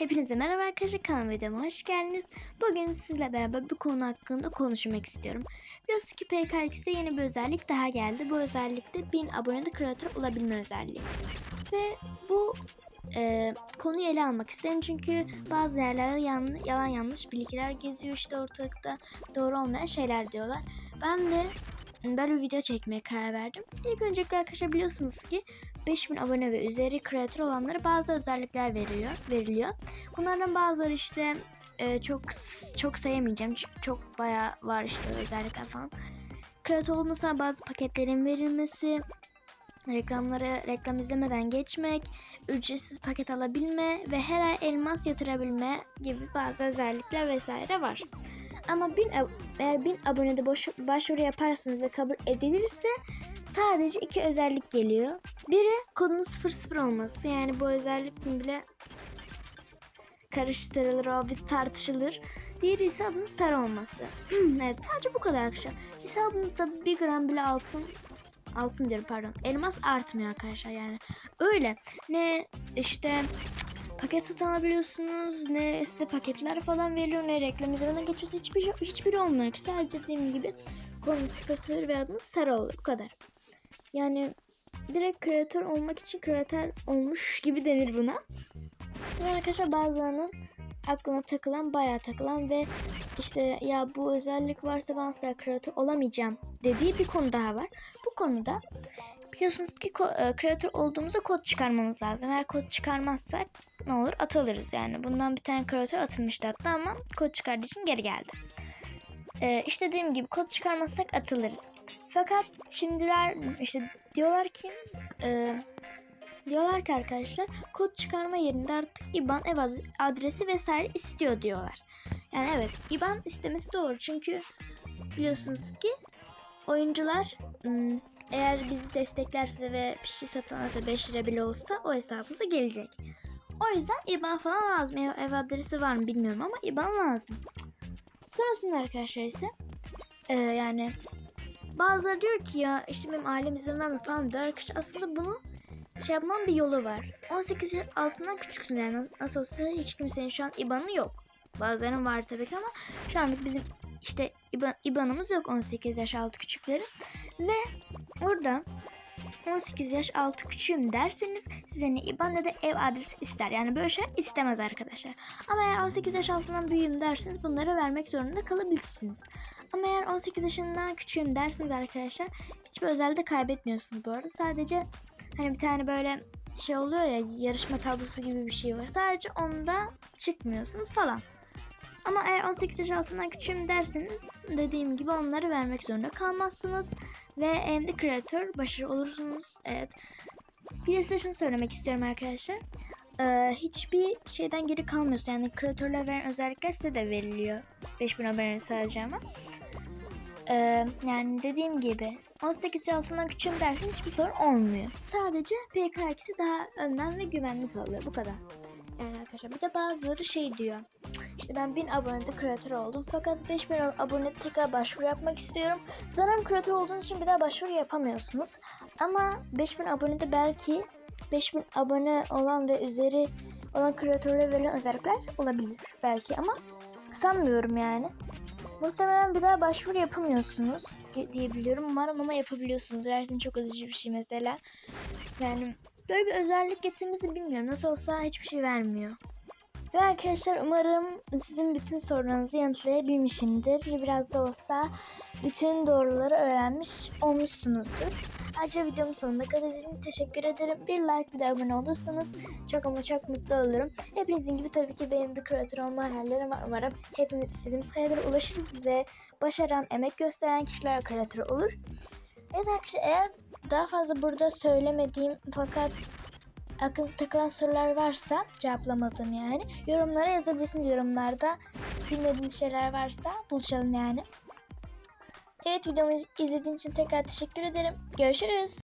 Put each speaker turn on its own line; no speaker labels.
Hepinize merhaba arkadaşlar kanalıma videoma hoş geldiniz. Bugün sizle beraber bir konu hakkında konuşmak istiyorum. Biliyorsunuz ki PKX'de yeni bir özellik daha geldi. Bu özellik de 1000 abonede kreatör olabilme özelliği. Ve bu e, konuyu ele almak isterim çünkü bazı yerlerde yan- yalan yanlış bilgiler geziyor işte ortalıkta doğru olmayan şeyler diyorlar. Ben de böyle bir video çekmeye karar verdim. İlk öncelikle arkadaşlar biliyorsunuz ki 5000 abone ve üzeri kreatör olanlara bazı özellikler veriyor, veriliyor. Bunlardan bazıları işte e, çok çok sayamayacağım. Çok bayağı var işte özellikler falan. Kreatör olduğunda bazı paketlerin verilmesi, reklamları reklam izlemeden geçmek, ücretsiz paket alabilme ve her ay elmas yatırabilme gibi bazı özellikler vesaire var. Ama bin, eğer 1000 abonede boş, başvuru yaparsınız ve kabul edilirse sadece iki özellik geliyor. Biri kodunun 00 olması. Yani bu özellik bile karıştırılır, o bir tartışılır. Diğeri ise adının sarı olması. evet sadece bu kadar arkadaşlar. Hesabınızda bir gram bile altın altın diyorum pardon. Elmas artmıyor arkadaşlar yani. Öyle. Ne işte paket satın alabiliyorsunuz ne size paketler falan veriliyor ne reklam izlemeden geçiyorsa hiçbir şey, hiçbiri olmuyor. Sadece dediğim gibi konu 00 ve adınız sarı olur. Bu kadar. Yani direkt kreatör olmak için kreatör olmuş gibi denir buna. Ve arkadaşlar bazılarının aklına takılan bayağı takılan ve işte ya bu özellik varsa ben asla kreatör olamayacağım dediği bir konu daha var. Bu konuda biliyorsunuz ki ko- e, kreatör olduğumuzda kod çıkarmamız lazım. Eğer kod çıkarmazsak ne olur atılırız yani. Bundan bir tane kreatör atılmıştı hatta ama kod çıkardığı için geri geldi. Ee, işte dediğim gibi kod çıkarmazsak atılırız. Fakat şimdiler işte diyorlar ki e, diyorlar ki arkadaşlar kod çıkarma yerinde artık IBAN ev ad- adresi vesaire istiyor diyorlar. Yani evet IBAN istemesi doğru çünkü biliyorsunuz ki oyuncular eğer bizi desteklerse ve bir şey satın alırsa 5 lira bile olsa o hesabımıza gelecek. O yüzden IBAN falan lazım. Ev, ev adresi var mı bilmiyorum ama IBAN lazım. Sonrasında arkadaşlar ise e, yani bazıları diyor ki ya işte benim ailem izin vermiyor falan diyor. Arkadaşlar aslında bunu şey yapmanın bir yolu var. 18 yaş altından küçüksün yani nasıl olsa hiç kimsenin şu an IBAN'ı yok. Bazılarının var tabii ki ama şu anlık bizim işte IBAN, IBAN'ımız yok 18 yaş altı küçükleri. Ve orada 18 yaş altı küçüğüm derseniz size ne IBAN ne de ev adresi ister. Yani böyle şeyler istemez arkadaşlar. Ama eğer 18 yaş altından büyüğüm derseniz bunları vermek zorunda kalabilirsiniz. Ama eğer 18 yaşından küçüğüm derseniz arkadaşlar hiçbir özelliği kaybetmiyorsunuz bu arada. Sadece hani bir tane böyle şey oluyor ya yarışma tablosu gibi bir şey var. Sadece onda çıkmıyorsunuz falan. Ama eğer 18 yaş altından küçüğüm derseniz dediğim gibi onları vermek zorunda kalmazsınız. Ve hem de kreatör başarı olursunuz. Evet. Bir de size şunu söylemek istiyorum arkadaşlar. Ee, hiçbir şeyden geri kalmıyorsun. Yani kreatörler veren özellikler size de veriliyor. 5000 abone sadece ama. Ee, yani dediğim gibi 18 yaş altından küçüğüm dersin hiçbir sorun olmuyor. Sadece PK2'si daha önden ve güvenli kalıyor. Bu kadar. Yani arkadaşlar bir de bazıları şey diyor. İşte ben 1000 abonede kreatör oldum fakat 5000 abonede tekrar başvuru yapmak istiyorum. Sanırım kreatör olduğunuz için bir daha başvuru yapamıyorsunuz. Ama 5000 abonede belki 5000 abone olan ve üzeri olan kreatörlere verilen özellikler olabilir belki ama sanmıyorum yani. Muhtemelen bir daha başvuru yapamıyorsunuz diye biliyorum. Umarım ama yapabiliyorsunuz. Gerçekten çok üzücü bir şey mesela. Yani böyle bir özellik getirmesi bilmiyorum. Nasıl olsa hiçbir şey vermiyor. Ve arkadaşlar umarım sizin bütün sorularınızı yanıtlayabilmişimdir. Biraz da olsa bütün doğruları öğrenmiş olmuşsunuzdur. Ayrıca videomun sonuna kadar için teşekkür ederim. Bir like bir de abone olursanız çok ama çok mutlu olurum. Hepinizin gibi tabii ki benim de kreatör olma hayallerim var. Umarım hepimiz istediğimiz hayallere ulaşırız ve başaran, emek gösteren kişiler kreatör olur. Evet arkadaşlar eğer daha fazla burada söylemediğim fakat aklınıza takılan sorular varsa cevaplamadığım yani yorumlara yazabilirsiniz yorumlarda bilmediğiniz şeyler varsa buluşalım yani. Evet videomu iz- izlediğiniz için tekrar teşekkür ederim. Görüşürüz.